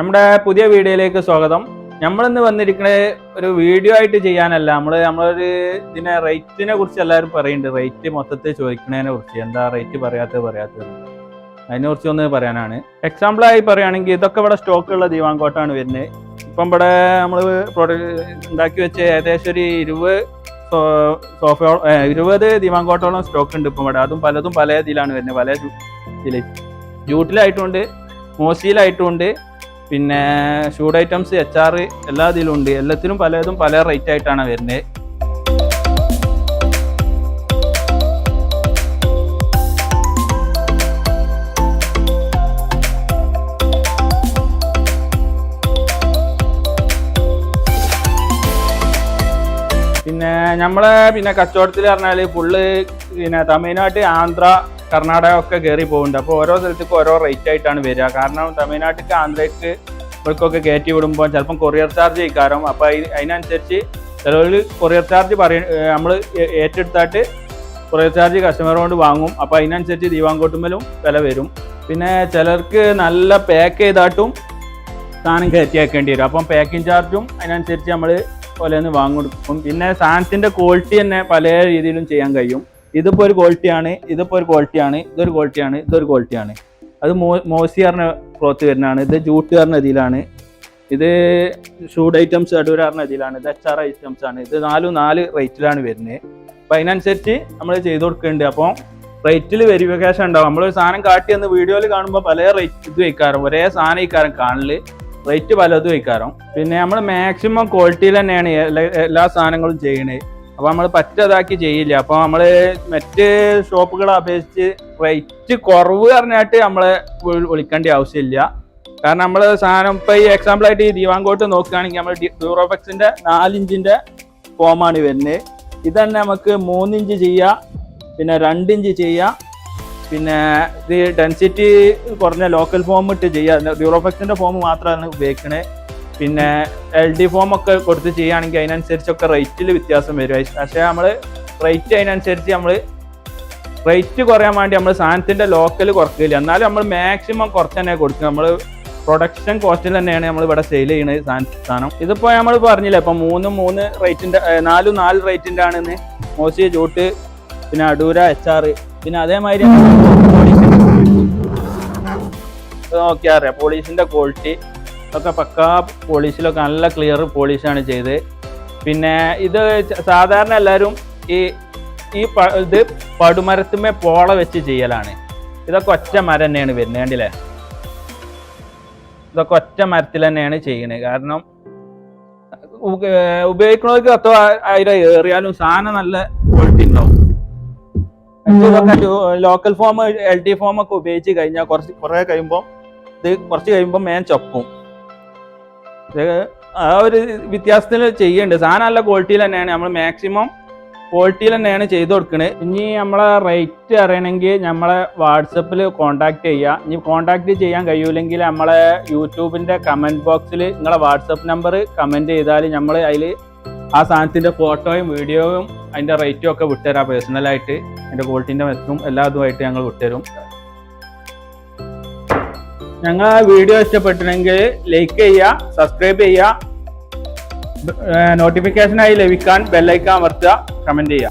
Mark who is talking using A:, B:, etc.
A: നമ്മുടെ പുതിയ വീഡിയോയിലേക്ക് സ്വാഗതം. നമ്മൾ ഇന്ന് വന്നിരിക്കുന്നത് ഒരു വീഡിയോ ആയിട്ട് ചെയ്യാനല്ല. നമ്മൾ നമ്മളൊരു ഇതിനെ റേറ്റിനെ കുറിച്ച് എല്ലാവരും പറയുന്നുണ്ട് റേറ്റ് മൊത്തത്തിൽ ചോദിക്കുന്നതിനെ കുറിച്ച്. എന്താ റേറ്റ് പറയാത്തത് പറയാത്തത്. അതിനെ കുറിച്ച് ഒന്ന് പറയാനാണ്. എക്സാമ്പിൾ ആയി പറയുകയാണെങ്കിൽ ഇതൊക്കെ ഇവിടെ സ്റ്റോക്ക് ഉള്ള ദിവാങ്കോട്ടാണ് വരുന്നത്. ഇപ്പം ഇവിടെ നമ്മൾ ഉണ്ടാക്കി വെച്ച് ഏകദേശം ഒരു ഇരുപത് സോഫ ഇരുപത് ദിവാങ്കോട്ടോളം സ്റ്റോക്ക് ഉണ്ട് ഇപ്പം ഇവിടെ. അതും പലതും പല ഇതിലാണ് വരുന്നത്. പല ഇതിൽ ജൂട്ടിലായിട്ടുണ്ട് മോസിയിലായിട്ടുണ്ട് പിന്നെ ഷൂഡ് ഐറ്റംസ് എച്ച് ആർ എല്ലാ ഇതിലും ഉണ്ട്. എല്ലാത്തിലും പലതും പല റേറ്റ് ആയിട്ടാണ് വരുന്നത്. നമ്മളെ പിന്നെ കച്ചവടത്തിൽ പറഞ്ഞാൽ ഫുള്ള് പിന്നെ തമിഴ്നാട് ആന്ധ്ര കർണാടക ഒക്കെ കയറി പോകുന്നുണ്ട് അപ്പോൾ ഓരോ സ്ഥലത്തേക്കും ഓരോ റേറ്റ് ആയിട്ടാണ് വരിക. കാരണം തമിഴ്നാട്ടിലേക്ക് ആന്ധ്രയ്ക്ക് ഇവർക്കൊക്കെ കയറ്റി വിടുമ്പോൾ ചിലപ്പം കൊറിയർ ചാർജ് ചെയ്യിക്കാറും അപ്പോൾ അതിനനുസരിച്ച് ചിലവർ കൊറിയർ ചാർജ് പറയ നമ്മൾ ഏറ്റെടുത്തായിട്ട് കൊറിയർ ചാർജ് കസ്റ്റമറോട് വാങ്ങും. അപ്പോൾ അതിനനുസരിച്ച് ദീവാങ്കോട്ടുമ്മലും വില വരും. പിന്നെ ചിലർക്ക് നല്ല പാക്ക് ചെയ്തായിട്ടും സാധനം കയറ്റി വെക്കേണ്ടി വരും. അപ്പം പാക്കിംഗ് ചാർജും അതിനനുസരിച്ച് നമ്മൾ പോലെയൊന്ന് വാങ്ങിക്കൊടുക്കും പിന്നെ സാധനത്തിന്റെ ക്വാളിറ്റി തന്നെ പല രീതിയിലും ചെയ്യാൻ കഴിയും. ഇതിപ്പോൾ ഒരു ക്വാളിറ്റിയാണ് ഇതിപ്പോൾ ഒരു ക്വാളിറ്റിയാണ് ഇതൊരു ക്വാളിറ്റിയാണ് ഇതൊരു ക്വാളിറ്റിയാണ് അത് മോ മോസി പറഞ്ഞ ക്ലോത്ത് വരുന്നതാണ് ഇത് ജൂട്ട് പറഞ്ഞ ഇതിലാണ് ഇത് ഷൂഡ് ഐറ്റംസ് അടൂർ പറഞ്ഞ ഇതിലാണ് ഇത് എച്ച് ആർ ഐറ്റംസ് ആണ് ഇത് നാലും നാല് റേറ്റിലാണ് വരുന്നത്. അപ്പം അതിനനുസരിച്ച് നമ്മൾ ചെയ്ത് കൊടുക്കുന്നുണ്ട്. അപ്പോൾ റേറ്റിൽ വെരിഫിക്കേഷൻ ഉണ്ടാവും. നമ്മളൊരു സാധനം കാട്ടി എന്ന് വീഡിയോയിൽ കാണുമ്പോൾ പല റേറ്റ് ഇത് വയ്ക്കാറും ഒരേ സാധനം ഇക്കാരം കാണൽ. റേറ്റ് പലതും വയ്ക്കാറും പിന്നെ നമ്മൾ മാക്സിമം ക്വാളിറ്റിയിൽ തന്നെയാണ് എല്ലാ സാധനങ്ങളും ചെയ്യണത് അപ്പോൾ നമ്മൾ പറ്റതാക്കി ചെയ്യില്ല. അപ്പോൾ നമ്മൾ മറ്റ് ഷോപ്പുകളെ അപേക്ഷിച്ച് റേറ്റ് കുറവ് പറഞ്ഞിട്ട് നമ്മൾ വിളിക്കേണ്ട ആവശ്യമില്ല. കാരണം നമ്മൾ സാധനം ഇപ്പോൾ ഈ എക്സാമ്പിളായിട്ട് ഈ ദീവാങ്കോട്ട് നോക്കുകയാണെങ്കിൽ നമ്മൾ ഡ്യൂറോഫെക്സിന്റെ നാലിഞ്ചിന്റെ ഫോമാണ് വരുന്നത്. ഇത് തന്നെ നമുക്ക് മൂന്നിഞ്ച് ചെയ്യാം പിന്നെ രണ്ടിഞ്ച് ചെയ്യാം പിന്നെ ഇത് ഡെൻസിറ്റി കുറഞ്ഞ ലോക്കൽ ഫോം ഇട്ട് ചെയ്യുക ഡ്യൂറോഫെക്സിന്റെ ഫോം മാത്രമാണ് ഉപയോഗിക്കണേ. പിന്നെ എൽ ഡി ഫോം ഒക്കെ കൊടുത്ത് ചെയ്യുകയാണെങ്കിൽ അതിനനുസരിച്ചൊക്കെ റേറ്റിൽ വ്യത്യാസം വരും. പക്ഷേ നമ്മൾ റേറ്റ് അതിനനുസരിച്ച് നമ്മൾ റേറ്റ് കുറയാൻ വേണ്ടി നമ്മൾ സാധനത്തിന്റെ ലോക്കൽ കുറക്കില്ല എന്നാലും നമ്മൾ മാക്സിമം കുറച്ച് തന്നെ കൊടുക്കും നമ്മൾ പ്രൊഡക്ഷൻ കോസ്റ്റിൽ തന്നെയാണ് നമ്മൾ ഇവിടെ സെയിൽ ചെയ്യുന്നത് സാധനം ഇതിപ്പോൾ നമ്മൾ പറഞ്ഞില്ല ഇപ്പം മൂന്ന് മൂന്ന് റേറ്റിന്റെ നാലും നാല് റേറ്റിന്റെ ആണെന്ന്. മോശി ജൂട്ട് പിന്നെ അടൂര എച്ച് ആർ പിന്നെ അതേമാതിരി നോക്കിയാറിയാം പോളീസിന്റെ ക്വാളിറ്റി ഒക്കെ പക്കാ പോളീസിലൊക്കെ നല്ല ക്ലിയർ പോളീഷാണ് ചെയ്ത് പിന്നെ ഇത് സാധാരണ എല്ലാവരും ഈ ഈ ഇത് പടുമരത്തുമേ പോള വെച്ച് ചെയ്യലാണ്. ഇതൊക്കെ ഒറ്റ മരം തന്നെയാണ് വരുന്നത് കണ്ടില്ലേ? ഇതൊക്കെ ഒറ്റ മരത്തിൽ തന്നെയാണ് ചെയ്യുന്നത്. കാരണം ഉപ- ഉപയോഗിക്കുന്നവർക്ക് അത്ര അതിലേറിയാലും സാധനം നല്ല ക്വാളിറ്റി ഉണ്ടാവും. ഇതൊക്കെ local foam L T foam ഒക്കെ ഉപയോഗിച്ച് കഴിഞ്ഞാൽ കുറച്ച് കുറെ കഴിയുമ്പോൾ ഇത് കുറച്ച് കഴിയുമ്പോൾ മേൻ ചപ്പും. ഇത് ആ ഒരു വ്യത്യാസത്തിൽ ചെയ്യുന്നുണ്ട് സാധനം നല്ല ക്വാളിറ്റിയിൽ തന്നെയാണ്. നമ്മൾ മാക്സിമം ക്വാളിറ്റിയിൽ തന്നെയാണ് ചെയ്ത് കൊടുക്കുന്നത് ഇനി നമ്മളെ റേറ്റ് അറിയണമെങ്കിൽ നമ്മളെ വാട്സപ്പിൽ കോൺടാക്ട് ചെയ്യുക ഇനി കോൺടാക്ട് ചെയ്യാൻ കഴിയൂലെങ്കിൽ നമ്മളെ യൂട്യൂബിന്റെ കമന്റ് ബോക്സിൽ നിങ്ങളെ വാട്സപ്പ് നമ്പർ കമന്റ് ചെയ്താൽ നമ്മൾ അതിൽ ആ സാധനത്തിന്റെ ഫോട്ടോയും വീഡിയോയും അതിന്റെ റേറ്റും ഒക്കെ വിട്ടുതരാം പേഴ്സണലായിട്ട് അതിന്റെ ക്വാളിറ്റീന്റെ മെത്തും എല്ലാ ഇതുമായിട്ട് ഞങ്ങൾ വിട്ടുതരും. ഞങ്ങൾ ആ വീഡിയോ ഇഷ്ടപ്പെട്ടിട്ടുണ്ടെങ്കിൽ ലൈക്ക് ചെയ്യുക സബ്സ്ക്രൈബ് ചെയ്യുക. നോട്ടിഫിക്കേഷനായി ലഭിക്കാൻ ബെല്ലൈക്കാൻ അമർത്തുക കമന്റ് ചെയ്യുക.